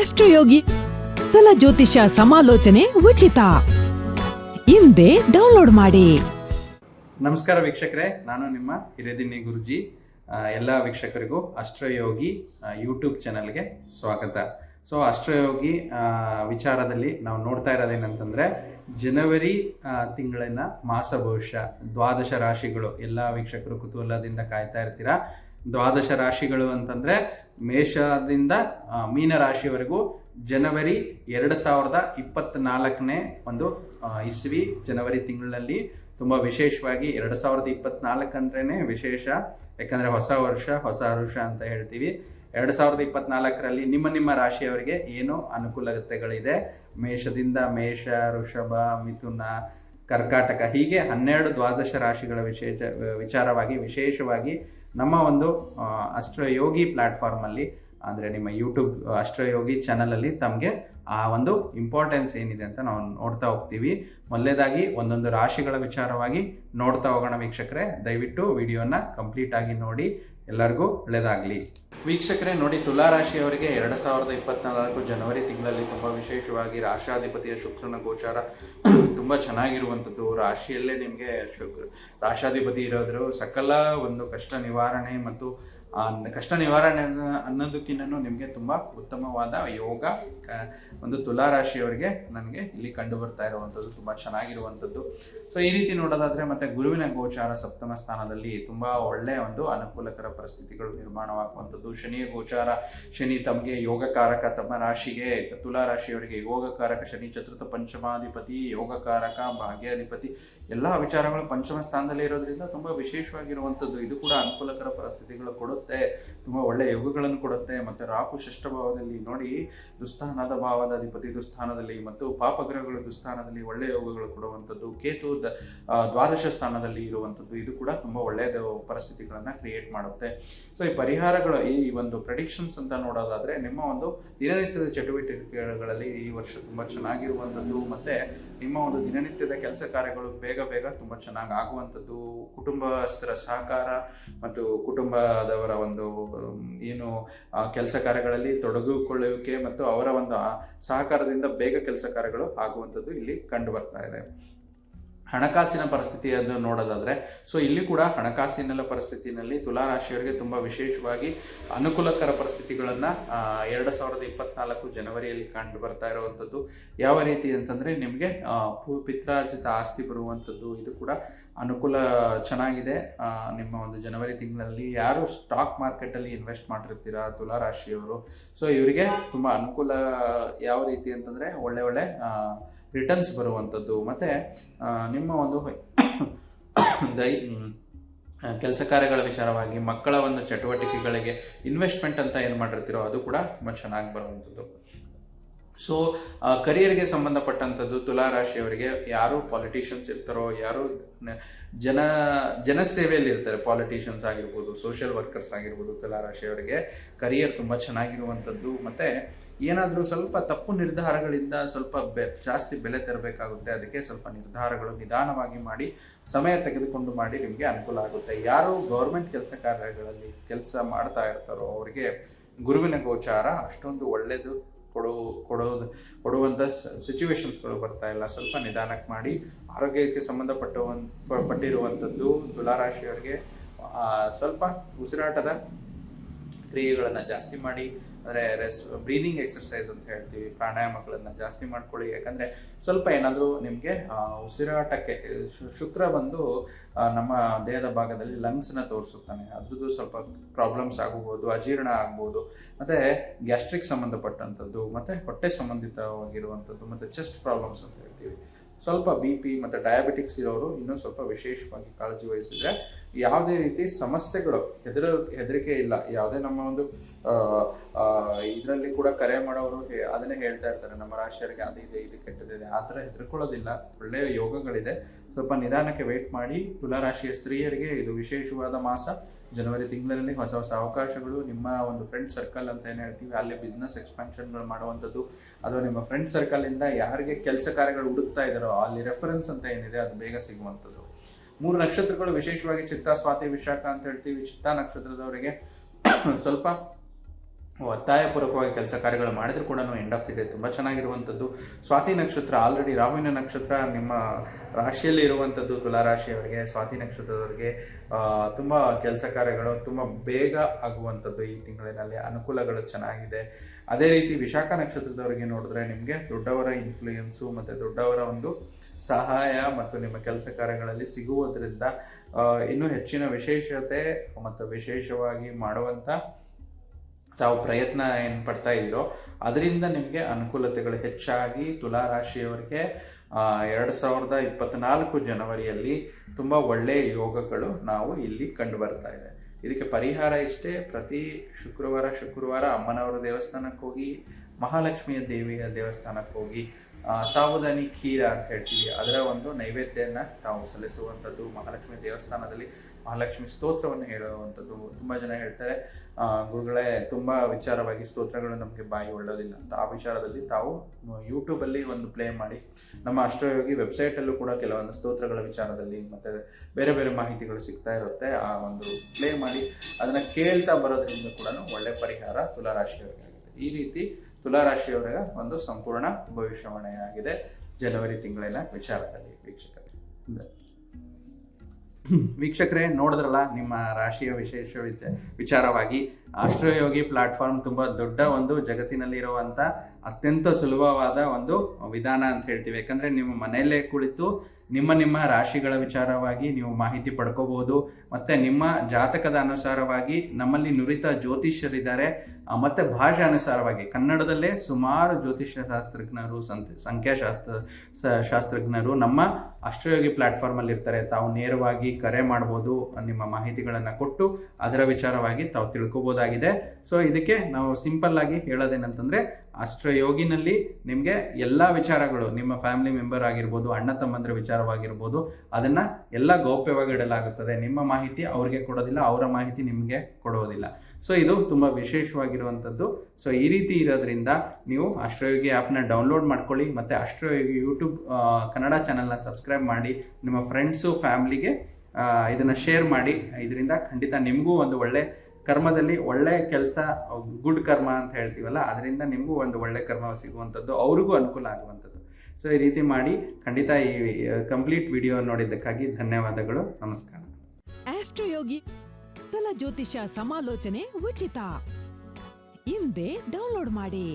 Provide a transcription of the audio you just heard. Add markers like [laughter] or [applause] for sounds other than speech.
ಆಸ್ಟ್ರೋಯೋಗಿ ತಲ ಜ್ಯೋತಿಷ ಸಮಾಲೋಚನೆ ಉಚಿತ. ಹಿಂದೆ ಡೌನ್ಲೋಡ್ ಮಾಡಿ. ನಮಸ್ಕಾರ ವೀಕ್ಷಕರೇ, ನಾನು ನಿಮ್ಮ ಹಿರೇದಿನ್ನಿ ಗುರುಜಿ. ಎಲ್ಲ ವೀಕ್ಷಕರಿಗೂ ಅಷ್ಟ್ರಯೋಗಿ ಯೂಟ್ಯೂಬ್ ಚಾನಲ್ಗೆ ಸ್ವಾಗತ. ಸೊ ಅಷ್ಟ್ರಯೋಗಿ ವಿಚಾರದಲ್ಲಿ ನಾವು ನೋಡ್ತಾ ಇರೋದೇನಂತಂದರೆ, ಜನವರಿ ತಿಂಗಳಿನ ಮಾಸ ಭವಿಷ್ಯ ದ್ವಾದಶ ರಾಶಿಗಳು, ಎಲ್ಲ ವೀಕ್ಷಕರು ಕುತೂಹಲದಿಂದ ಕಾಯ್ತಾ ಇರ್ತೀರಾ? ದ್ವಾದಶ ರಾಶಿಗಳು ಅಂತಂದರೆ ಮೇಷದಿಂದ ಮೀನ ರಾಶಿಯವರೆಗೂ ಜನವರಿ ಎರಡು ಸಾವಿರದ ಇಪ್ಪತ್ತ್ನಾಲ್ಕನೇ ಒಂದು ಇಸ್ವಿ ಜನವರಿ ತಿಂಗಳಲ್ಲಿ ತುಂಬ ವಿಶೇಷವಾಗಿ ಎರಡು ಸಾವಿರದ ಇಪ್ಪತ್ನಾಲ್ಕು ಅಂದ್ರೇ ವಿಶೇಷ. ಯಾಕಂದರೆ ಹೊಸ ವರ್ಷ, ಹೊಸ ವರುಷ ಅಂತ ಹೇಳ್ತೀವಿ. ಎರಡು ಸಾವಿರದ ಇಪ್ಪತ್ನಾಲ್ಕರಲ್ಲಿ ನಿಮ್ಮ ನಿಮ್ಮ ರಾಶಿಯವರಿಗೆ ಏನು ಅನುಕೂಲತೆಗಳಿದೆ. ಮೇಷದಿಂದ ಮೇಷ ಋಷಭ ಮಿಥುನ, ಕರ್ಕಾಟಕ ಹೀಗೆ ಹನ್ನೆರಡು ದ್ವಾದಶ ರಾಶಿಗಳ ವಿಶೇಷ, ವಿಚಾರವಾಗಿ ವಿಶೇಷವಾಗಿ ನಮ್ಮ ಒಂದು ಅಷ್ಟಯೋಗಿ ಪ್ಲ್ಯಾಟ್ಫಾರ್ಮಲ್ಲಿ ಅಂದರೆ ನಿಮ್ಮ ಯೂಟ್ಯೂಬ್ ಅಷ್ಟ್ರಯೋಗಿ ಚಾನಲಲ್ಲಿ ತಮಗೆ ಆ ಒಂದು ಇಂಪಾರ್ಟೆನ್ಸ್ ಏನಿದೆ ಅಂತ ನಾವು ನೋಡ್ತಾ ಹೋಗ್ತೀವಿ. ಮೊದಲೇದಾಗಿ ಒಂದೊಂದು ರಾಶಿಗಳ ವಿಚಾರವಾಗಿ ನೋಡ್ತಾ ಹೋಗೋಣ ವೀಕ್ಷಕರೇ. ದಯವಿಟ್ಟು ವಿಡಿಯೋನ ಕಂಪ್ಲೀಟ್ ಆಗಿ ನೋಡಿ. ಎಲ್ಲರಿಗೂ ಒಳ್ಳೆಯದಾಗಲಿ. ವೀಕ್ಷಕರೇ, ನೋಡಿ ತುಲಾ ರಾಶಿಯವರಿಗೆ ಎರಡು ಸಾವಿರದ ಇಪ್ಪತ್ನಾಲ್ಕು ಜನವರಿ ತಿಂಗಳಲ್ಲಿ ತುಂಬಾ ವಿಶೇಷವಾಗಿ ರಾಷ್ಟ್ರಾಧಿಪತಿಯ ಶುಕ್ರನ ಗೋಚಾರ ತುಂಬಾ ಚೆನ್ನಾಗಿರುವಂಥದ್ದು. ರಾಶಿಯಲ್ಲೇ ನಿಮಗೆ ಶುಕ್ರ, ರಾಷ್ಟ್ರಾಧಿಪತಿ ಇರೋದ್ರು ಸಕಲ ಒಂದು ಕಷ್ಟ ನಿವಾರಣೆ ಮತ್ತು ಕಷ್ಟ ನಿವಾರಣೆ ಅನ್ನೋ- ಅನ್ನೋದಕ್ಕಿಂತನೂ ನಿಮಗೆ ತುಂಬ ಉತ್ತಮವಾದ ಯೋಗ ಒಂದು ತುಲಾ ರಾಶಿಯವರಿಗೆ ನನಗೆ ಇಲ್ಲಿ ಕಂಡು ಬರ್ತಾ ಇರುವಂಥದ್ದು, ತುಂಬ ಚೆನ್ನಾಗಿರುವಂಥದ್ದು. ಸೊ ಈ ರೀತಿ ನೋಡೋದಾದ್ರೆ ಮತ್ತೆ ಗುರುವಿನ ಗೋಚಾರ ಸಪ್ತಮ ಸ್ಥಾನದಲ್ಲಿ ತುಂಬಾ ಒಳ್ಳೆಯ ಒಂದು ಅನುಕೂಲಕರ ಪರಿಸ್ಥಿತಿಗಳು ನಿರ್ಮಾಣವಾಗುವಂಥದ್ದು. ಶನಿಯ ಗೋಚಾರ, ಶನಿ ತಮಗೆ ಯೋಗಕಾರಕ, ತಮ್ಮ ರಾಶಿಗೆ ತುಲಾ ರಾಶಿಯವರಿಗೆ ಯೋಗಕಾರಕ, ಶನಿ ಚತುರ್ಥ ಪಂಚಮಾಧಿಪತಿ, ಯೋಗಕಾರಕ, ಭಾಗ್ಯಾಧಿಪತಿ, ಎಲ್ಲ ವಿಚಾರಗಳು ಪಂಚಮ ಸ್ಥಾನದಲ್ಲಿ ಇರೋದ್ರಿಂದ ತುಂಬಾ ವಿಶೇಷವಾಗಿರುವಂಥದ್ದು. ಇದು ಕೂಡ ಅನುಕೂಲಕರ ಪರಿಸ್ಥಿತಿಗಳು ಕೊಡುತ್ತೆ. ತುಂಬಾ ಒಳ್ಳೆ ಯೋಗಗಳನ್ನು ಕೊಡುತ್ತೆ, ಮತ್ತೆ ರಾಹು ಷಷ್ಠ ಭಾವದಲ್ಲಿ ನೋಡಿ ದುಸ್ಥಾನದ ಭಾವದ ಅಧಿಪತಿ ದುಸ್ಥಾನದಲ್ಲಿ ಮತ್ತು ಪಾಪಗ್ರಹಗಳು ದುಸ್ಥಾನದಲ್ಲಿ ಒಳ್ಳೆಯ ಯೋಗಗಳು ಕೊಡುವಂಥದ್ದು, ಕೇತು ದ್ವಾದಶ ಸ್ಥಾನದಲ್ಲಿ ಇರುವಂಥದ್ದು, ಇದು ಕೂಡ ತುಂಬಾ ಒಳ್ಳೆಯ ಪರಿಸ್ಥಿತಿಗಳನ್ನ ಕ್ರಿಯೇಟ್ ಮಾಡುತ್ತೆ. ಸೊ ಈ ಪರಿಹಾರಗಳು, ಈ ಒಂದು ಪ್ರೆಡಿಕ್ಷನ್ಸ್ ಅಂತ ನೋಡೋದಾದ್ರೆ, ನಿಮ್ಮ ಒಂದು ದಿನನಿತ್ಯದ ಚಟುವಟಿಕೆಗಳಲ್ಲಿ ಈ ವರ್ಷ ತುಂಬಾ ಚೆನ್ನಾಗಿರುವಂಥದ್ದು, ಮತ್ತೆ ನಿಮ್ಮ ಒಂದು ದಿನನಿತ್ಯದ ಕೆಲಸ ಕಾರ್ಯಗಳು ಬೇಗ ಬೇಗ ತುಂಬಾ ಚೆನ್ನಾಗಿ ಆಗುವಂಥದ್ದು, ಕುಟುಂಬಸ್ಥರ ಸಹಕಾರ ಮತ್ತು ಕುಟುಂಬದವರ ಒಂದು ಏನು ಕೆಲಸ ಕಾರ್ಯಗಳಲ್ಲಿ ತೊಡಗಿಕೊಳ್ಳುವಿಕೆ ಮತ್ತು ಅವರ ಒಂದು ಸಹಕಾರದಿಂದ ಬೇಗ ಕೆಲಸ ಕಾರ್ಯಗಳು ಆಗುವಂಥದ್ದು ಇಲ್ಲಿ ಕಂಡು ಬರ್ತಾ ಇದೆ. ಹಣಕಾಸಿನ ಪರಿಸ್ಥಿತಿಯನ್ನು ನೋಡೋದಾದ್ರೆ, ಸೊ ಇಲ್ಲಿ ಕೂಡ ಹಣಕಾಸಿನ ಪರಿಸ್ಥಿತಿನಲ್ಲಿ ತುಲಾರಾಶಿಯವರಿಗೆ ತುಂಬ ವಿಶೇಷವಾಗಿ ಅನುಕೂಲಕರ ಪರಿಸ್ಥಿತಿಗಳನ್ನು ಎರಡು ಸಾವಿರದ ಇಪ್ಪತ್ನಾಲ್ಕು ಜನವರಿಯಲ್ಲಿ ಕಂಡು ಬರ್ತಾ ಇರುವಂಥದ್ದು. ಯಾವ ರೀತಿ ಅಂತಂದ್ರೆ, ನಿಮಗೆ ಪಿತ್ರಾರ್ಜಿತ ಆಸ್ತಿ ಬರುವಂಥದ್ದು, ಇದು ಕೂಡ ಅನುಕೂಲ ಚೆನ್ನಾಗಿದೆ. ನಿಮ್ಮ ಒಂದು ಜನವರಿ ತಿಂಗಳಲ್ಲಿ ಯಾರು ಸ್ಟಾಕ್ ಮಾರ್ಕೆಟಲ್ಲಿ ಇನ್ವೆಸ್ಟ್ ಮಾಡಿರ್ತೀರಾ ತುಲಾ ರಾಶಿಯವರು. ಸೊ ಇವರಿಗೆ ತುಂಬ ಅನುಕೂಲ ಯಾವ ರೀತಿ ಅಂತಂದರೆ ಒಳ್ಳೆ ಒಳ್ಳೆ ರಿಟರ್ನ್ಸ್ ಬರುವಂಥದ್ದು ಮತ್ತು ನಿಮ್ಮ ಒಂದು [coughs] ದೈ ಕೆಲಸ ಕಾರ್ಯಗಳ ವಿಚಾರವಾಗಿ ಮಕ್ಕಳ ಒಂದು ಚಟುವಟಿಕೆಗಳಿಗೆ ಇನ್ವೆಸ್ಟ್ಮೆಂಟ್ ಅಂತ ಏನು ಮಾಡಿರ್ತೀರೋ ಅದು ಕೂಡ ತುಂಬ ಚೆನ್ನಾಗಿ ಬರುವಂಥದ್ದು ಸೊ ಕರಿಯರ್ಗೆ ಸಂಬಂಧಪಟ್ಟಂಥದ್ದು ತುಲಾ ರಾಶಿಯವರಿಗೆ ಯಾರು ಪಾಲಿಟಿಷಿಯನ್ಸ್ ಇರ್ತಾರೋ, ಯಾರು ಜನ ಜನಸೇವೆಯಲ್ಲಿ ಇರ್ತಾರೆ ಪಾಲಿಟಿಷಿಯನ್ಸ್ ಆಗಿರ್ಬೋದು ಸೋಷಿಯಲ್ ವರ್ಕರ್ಸ್ ಆಗಿರ್ಬೋದು ತುಲಾ ರಾಶಿಯವರಿಗೆ ಕರಿಯರ್ ತುಂಬ ಚೆನ್ನಾಗಿರುವಂಥದ್ದು. ಮತ್ತು ಏನಾದರೂ ಸ್ವಲ್ಪ ತಪ್ಪು ನಿರ್ಧಾರಗಳಿಂದ ಸ್ವಲ್ಪ ಬೆ, ಜಾಸ್ತಿ ಬೆಲೆ ತರಬೇಕಾಗುತ್ತೆ, ಅದಕ್ಕೆ ಸ್ವಲ್ಪ ನಿರ್ಧಾರಗಳು ನಿಧಾನವಾಗಿ ಮಾಡಿ, ಸಮಯ ತೆಗೆದುಕೊಂಡು ಮಾಡಿ ನಿಮಗೆ ಅನುಕೂಲ ಆಗುತ್ತೆ. ಯಾರು ಗೌರ್ಮೆಂಟ್ ಕೆಲಸ ಕಾರ್ಯಗಳಲ್ಲಿ ಕೆಲಸ ಮಾಡ್ತಾ ಇರ್ತಾರೋ, ಅವರಿಗೆ ಗುರುವಿನ ಗೋಚಾರ ಅಷ್ಟೊಂದು ಒಳ್ಳೆಯದು ಕೊಡೋ, ಕೊಡೋದು ಕೊಡುವಂಥ ಸಿಚುವೇಶನ್ಸ್ಗಳು ಬರ್ತಾ ಇಲ್ಲ. ಸ್ವಲ್ಪ ನಿಧಾನಕ್ಕೆ ಮಾಡಿ ಆರೋಗ್ಯಕ್ಕೆ ಸಂಬಂಧಪಟ್ಟವನ್ ಪಟ್ಟಿರುವಂಥದ್ದು ತುಲಾರಾಶಿಯವರಿಗೆ ಸ್ವಲ್ಪ ಉಸಿರಾಟದ ಕ್ರಿಯೆಗಳನ್ನು ಜಾಸ್ತಿ ಮಾಡಿ, ಅಂದರೆ ರೆಸ್ ಬ್ರೀದಿಂಗ್ ಎಕ್ಸರ್ಸೈಸ್ ಅಂತ ಹೇಳ್ತೀವಿ, ಪ್ರಾಣಾಯಾಮಗಳನ್ನು ಜಾಸ್ತಿ ಮಾಡ್ಕೊಳ್ಳಿ. ಯಾಕಂದರೆ ಸ್ವಲ್ಪ ಏನಾದರೂ ನಿಮಗೆ ಉಸಿರಾಟಕ್ಕೆ ಶುಕ್ರ ಬಂದು ನಮ್ಮ ದೇಹದ ಭಾಗದಲ್ಲಿ ಲಂಗ್ಸ್ನ ತೋರಿಸುತ್ತಾನೆ. ಅದ್ರದ್ದು ಸ್ವಲ್ಪ ಪ್ರಾಬ್ಲಮ್ಸ್ ಆಗಬಹುದು ಅಜೀರ್ಣ ಆಗ್ಬೋದು. ಮತ್ತು ಗ್ಯಾಸ್ಟ್ರಿಕ್ ಸಂಬಂಧಪಟ್ಟಂಥದ್ದು, ಮತ್ತು ಹೊಟ್ಟೆ ಸಂಬಂಧಿತವಾಗಿರುವಂಥದ್ದು, ಮತ್ತು ಚೆಸ್ಟ್ ಪ್ರಾಬ್ಲಮ್ಸ್ ಅಂತ ಹೇಳ್ತೀವಿ. ಸ್ವಲ್ಪ ಬಿ ಪಿ ಮತ್ತು ಡಯಾಬಿಟಿಕ್ಸ್ ಇರೋರು ಇನ್ನೂ ಸ್ವಲ್ಪ ವಿಶೇಷವಾಗಿ ಕಾಳಜಿ ವಹಿಸಿದ್ರೆ ಯಾವುದೇ ರೀತಿ ಸಮಸ್ಯೆಗಳು ಹೆದರ, ಹೆದರಿಕೆ ಇಲ್ಲ. ಯಾವುದೇ ನಮ್ಮ ಒಂದು ಇದರಲ್ಲಿ ಕೂಡ ಕರೆ ಮಾಡೋರು ಅದನ್ನೇ ಹೇಳ್ತಾ ಇರ್ತಾರೆ. ನಮ್ಮ ರಾಶಿಯರಿಗೆ ಅದು ಇದೆ, ಇದು ಕೆಟ್ಟದಿದೆ ಆ ಥರ ಹೆದರ್ಕೊಳ್ಳೋದಿಲ್ಲ. ಒಳ್ಳೆಯ ಯೋಗಗಳಿದೆ. ಸ್ವಲ್ಪ ನಿಧಾನಕ್ಕೆ ವೆಯ್ಟ್ ಮಾಡಿ. ತುಲಾರಾಶಿಯ ಸ್ತ್ರೀಯರಿಗೆ ಇದು ವಿಶೇಷವಾದ ಮಾಸ. ಜನವರಿ ತಿಂಗಳಲ್ಲಿ ಹೊಸ ಹೊಸ ಅವಕಾಶಗಳು, ನಿಮ್ಮ ಒಂದು ಫ್ರೆಂಡ್ ಸರ್ಕಲ್ ಅಂತ ಏನು ಹೇಳ್ತೀವಿ, ಅಲ್ಲಿ ಬಿಸ್ನೆಸ್ ಎಕ್ಸ್ಪಾನ್ಷನ್ಗಳು ಮಾಡುವಂಥದ್ದು, ಅಥವಾ ನಿಮ್ಮ ಫ್ರೆಂಡ್ ಸರ್ಕಲಿಂದ ಯಾರಿಗೆ ಕೆಲಸ ಕಾರ್ಯಗಳು ಹುಡುಕ್ತಾ ಇದ್ದಾರೋ, ಅಲ್ಲಿ ರೆಫರೆನ್ಸ್ ಅಂತ ಏನಿದೆ, ಅದು ಬೇಗ ಸಿಗುವಂಥದ್ದು. ಮೂರು ನಕ್ಷತ್ರಗಳು ವಿಶೇಷವಾಗಿ ಚಿತ್ತ, ಸ್ವಾತಿ, ವಿಶಾಖ ಅಂತ ಹೇಳ್ತೀವಿ, ಚಿತ್ತ ನಕ್ಷತ್ರದವರಿಗೆ ಸ್ವಲ್ಪ ಒತ್ತಾಯಪೂರ್ವಕವಾಗಿ ಕೆಲಸ ಕಾರ್ಯಗಳು ಮಾಡಿದ್ರು ಕೂಡ ಎಂಡ್ ಆಫ್ ದಿ ಡೇ ತುಂಬ ಚೆನ್ನಾಗಿರುವಂಥದ್ದು. ಸ್ವಾತಿ ನಕ್ಷತ್ರ ಆಲ್ರೆಡಿ ರಾಹುವಿನ ನಕ್ಷತ್ರ ನಿಮ್ಮ ರಾಶಿಯಲ್ಲಿ ಇರುವಂಥದ್ದು ತುಲಾ ರಾಶಿಯವರಿಗೆ ಸ್ವಾತಿ ನಕ್ಷತ್ರದವರಿಗೆ ತುಂಬ ಕೆಲಸ ಕಾರ್ಯಗಳು ತುಂಬ ಬೇಗ ಆಗುವಂಥದ್ದು ಈ ತಿಂಗಳಿನಲ್ಲಿ, ಅನುಕೂಲಗಳು ಚೆನ್ನಾಗಿದೆ. ಅದೇ ರೀತಿ ವಿಶಾಖ ನಕ್ಷತ್ರದವರಿಗೆ ನೋಡಿದ್ರೆ ನಿಮಗೆ ದೊಡ್ಡವರ ಇನ್ಫ್ಲೂಯೆನ್ಸು ಮತ್ತು ದೊಡ್ಡವರ ಒಂದು ಸಹಾಯ ಮತ್ತು ನಿಮ್ಮ ಕೆಲಸ ಕಾರ್ಯಗಳಲ್ಲಿ ಸಿಗುವುದರಿಂದ ಇನ್ನೂ ಹೆಚ್ಚಿನ ವಿಶೇಷತೆ ಮತ್ತು ವಿಶೇಷವಾಗಿ ಮಾಡುವಂಥ ತಾವು ಪ್ರಯತ್ನ ಏನು ಪಡ್ತಾ ಇದ್ದೀರೋ ಅದರಿಂದ ನಿಮಗೆ ಅನುಕೂಲತೆಗಳು ಹೆಚ್ಚಾಗಿ ತುಲಾ ರಾಶಿಯವರಿಗೆ ಎರಡು ಸಾವಿರದ ಇಪ್ಪತ್ನಾಲ್ಕು ಜನವರಿಯಲ್ಲಿ ತುಂಬ ಒಳ್ಳೆಯ ಯೋಗಗಳು ನಾವು ಇಲ್ಲಿ ಕಂಡು ಬರ್ತಾ ಇದೆ. ಇದಕ್ಕೆ ಪರಿಹಾರ ಇಷ್ಟೇ ಪ್ರತಿ ಶುಕ್ರವಾರ ಶುಕ್ರವಾರ ಅಮ್ಮನವರ ದೇವಸ್ಥಾನಕ್ಕೆ ಹೋಗಿ ಮಹಾಲಕ್ಷ್ಮಿಯ ದೇವಿಯ ದೇವಸ್ಥಾನಕ್ಕೆ ಹೋಗಿ ಆ, ಸಾಬುದಾನಿ ಖೀರ ಅಂತ ಹೇಳ್ತೀವಿ ಅದರ ಒಂದು ನೈವೇದ್ಯನ ತಾವು ಸಲ್ಲಿಸುವಂಥದ್ದು ಮಹಾಲಕ್ಷ್ಮಿ ದೇವಸ್ಥಾನದಲ್ಲಿ. ಮಹಾಲಕ್ಷ್ಮಿ ಸ್ತೋತ್ರವನ್ನು ಹೇಳುವಂಥದ್ದು ತುಂಬ ಜನ ಹೇಳ್ತಾರೆ. ಗುರುಗಳೇ, ತುಂಬ ವಿಚಾರವಾಗಿ ಸ್ತೋತ್ರಗಳು ನಮಗೆ ಬಾಯಿ ಒಳ್ಳೋದಿಲ್ಲ ಅಂತ. ಆ ವಿಚಾರದಲ್ಲಿ ತಾವು ಯೂಟ್ಯೂಬಲ್ಲಿ ಒಂದು ಪ್ಲೇ ಮಾಡಿ, ನಮ್ಮ ಅಷ್ಟಯೋಗಿ ವೆಬ್ಸೈಟಲ್ಲೂ ಕೂಡ ಕೆಲವೊಂದು ಸ್ತೋತ್ರಗಳ ವಿಚಾರದಲ್ಲಿ ಮತ್ತು ಬೇರೆ ಬೇರೆ ಮಾಹಿತಿಗಳು ಸಿಗ್ತಾ ಇರುತ್ತೆ. ಆ ಒಂದು ಪ್ಲೇ ಮಾಡಿ, ಅದನ್ನು ಕೇಳ್ತಾ ಬರೋದ್ರಿಂದ ಕೂಡ ಒಳ್ಳೆ ಪರಿಹಾರ ತುಲಾರಾಶಿಯವರಿಗೆ ಆಗುತ್ತೆ. ಈ ರೀತಿ ತುಲಾರಾಶಿಯವರ ಒಂದು ಸಂಪೂರ್ಣ ಭವಿಷ್ಯವಾಣಿಯಾಗಿದೆ. ಜನವರಿ ತಿಂಗಳಿನ ವಿಚಾರದಲ್ಲಿ ವೀಕ್ಷಕರೇ. ವೀಕ್ಷಕರೇ ನೋಡಿದ್ರಲ್ಲ ನಿಮ್ಮ ರಾಶಿಯ ವಿಶೇಷ ವಿಚ ವಿಚಾರವಾಗಿ ಆಶ್ರಯೋಗಿ ಪ್ಲಾಟ್ಫಾರ್ಮ್ ತುಂಬ ದೊಡ್ಡ ಒಂದು ಜಗತ್ತಿನಲ್ಲಿರುವಂಥ ಅತ್ಯಂತ ಸುಲಭವಾದ ಒಂದು ವಿಧಾನ ಅಂತ ಹೇಳ್ತೀವಿ. ಯಾಕಂದರೆ ನಿಮ್ಮ ಮನೆಯಲ್ಲೇ ಕುಳಿತು ನಿಮ್ಮ ನಿಮ್ಮ ರಾಶಿಗಳ ವಿಚಾರವಾಗಿ ನೀವು ಮಾಹಿತಿ ಪಡ್ಕೋಬಹುದು. ಮತ್ತು ನಿಮ್ಮ ಜಾತಕದ ಅನುಸಾರವಾಗಿ ನಮ್ಮಲ್ಲಿ ನುರಿತ ಜ್ಯೋತಿಷ್ಯರಿದ್ದಾರೆ. ಮತ್ತೆ ಭಾಷೆ ಅನುಸಾರವಾಗಿ ಕನ್ನಡದಲ್ಲೇ ಸುಮಾರು ಜ್ಯೋತಿಷ್ಯ ಶಾಸ್ತ್ರಜ್ಞರು ಸಂತ್, ಸಂಖ್ಯಾಶಾಸ್ತ್ರ ಶಾಸ್ತ್ರಜ್ಞರು ನಮ್ಮ ಅಷ್ಟಯೋಗಿ ಪ್ಲಾಟ್ಫಾರ್ಮಲ್ಲಿ ಇರ್ತಾರೆ ತಾವು ನೇರವಾಗಿ ಕರೆ ಮಾಡ್ಬೋದು, ನಿಮ್ಮ ಮಾಹಿತಿಗಳನ್ನು ಕೊಟ್ಟು ಅದರ ವಿಚಾರವಾಗಿ ತಾವು ತಿಳ್ಕೊಬಹುದಾಗಿದೆ ಸೊ ಇದಕ್ಕೆ ನಾವು ಸಿಂಪಲ್ ಆಗಿ ಹೇಳೋದೇನಂತಂದರೆ ಅಷ್ಟಯೋಗಿನಲ್ಲಿ ನಿಮಗೆ ಎಲ್ಲ ವಿಚಾರಗಳು, ನಿಮ್ಮ ಫ್ಯಾಮಿಲಿ ಮೆಂಬರ್ ಆಗಿರ್ಬೋದು, ಅಣ್ಣ ತಮ್ಮಂದ್ರ ವಿಚಾರವಾಗಿರ್ಬೋದು, ಅದನ್ನು ಎಲ್ಲ ಗೌಪ್ಯವಾಗಿ ಇಡಲಾಗುತ್ತದೆ. ನಿಮ್ಮ ಮಾಹಿತಿ ಅವ್ರಿಗೆ ಕೊಡೋದಿಲ್ಲ, ಅವರ ಮಾಹಿತಿ ನಿಮಗೆ ಕೊಡೋದಿಲ್ಲ. ಸೊ ಇದು ತುಂಬ ವಿಶೇಷವಾಗಿರುವಂಥದ್ದು ಸೊ ಈ ರೀತಿ ಇರೋದ್ರಿಂದ ನೀವು ಅಷ್ಟ್ರಯೋಗಿ ಆ್ಯಪ್ನ ಡೌನ್ಲೋಡ್ ಮಾಡ್ಕೊಳ್ಳಿ, ಮತ್ತು ಅಷ್ಟ್ರಯೋಗಿ ಯೂಟ್ಯೂಬ್ ಕನ್ನಡ ಚಾನಲ್ನ ಸಬ್ಸ್ಕ್ರೈಬ್ ಮಾಡಿ, ನಿಮ್ಮ ಫ್ರೆಂಡ್ಸು ಫ್ಯಾಮ್ಲಿಗೆ ಇದನ್ನು ಶೇರ್ ಮಾಡಿ. ಇದರಿಂದ ಖಂಡಿತ ನಿಮಗೂ ಒಂದು ಒಳ್ಳೆ ಕರ್ಮದಲ್ಲಿ ಒಳ್ಳೆಯ ಕೆಲಸ, ಗುಡ್ ಕರ್ಮ ಅಂತ ಹೇಳ್ತೀವಲ್ಲ, ಅದರಿಂದ ನಿಮಗೂ ಒಂದು ಒಳ್ಳೆ ಕರ್ಮ ಸಿಗುವಂಥದ್ದು, ಅವ್ರಿಗೂ ಅನುಕೂಲ ಆಗುವಂಥದ್ದು. ಸೊ ಈ ರೀತಿ ಮಾಡಿ ಖಂಡಿತ ಈ ಕಂಪ್ಲೀಟ್ ವಿಡಿಯೋ ನೋಡಿದ್ದಕ್ಕಾಗಿ ಧನ್ಯವಾದಗಳು. ನಮಸ್ಕಾರ. ಆಸ್ಟ್ರೋಯೋಗಿ ತಲ ಜ್ಯೋತಿಷ ಸಮಾಲೋಚನೆ ಉಚಿತ ಹಿಂದೆ ಡೌನ್ಲೋಡ್ ಮಾಡಿ.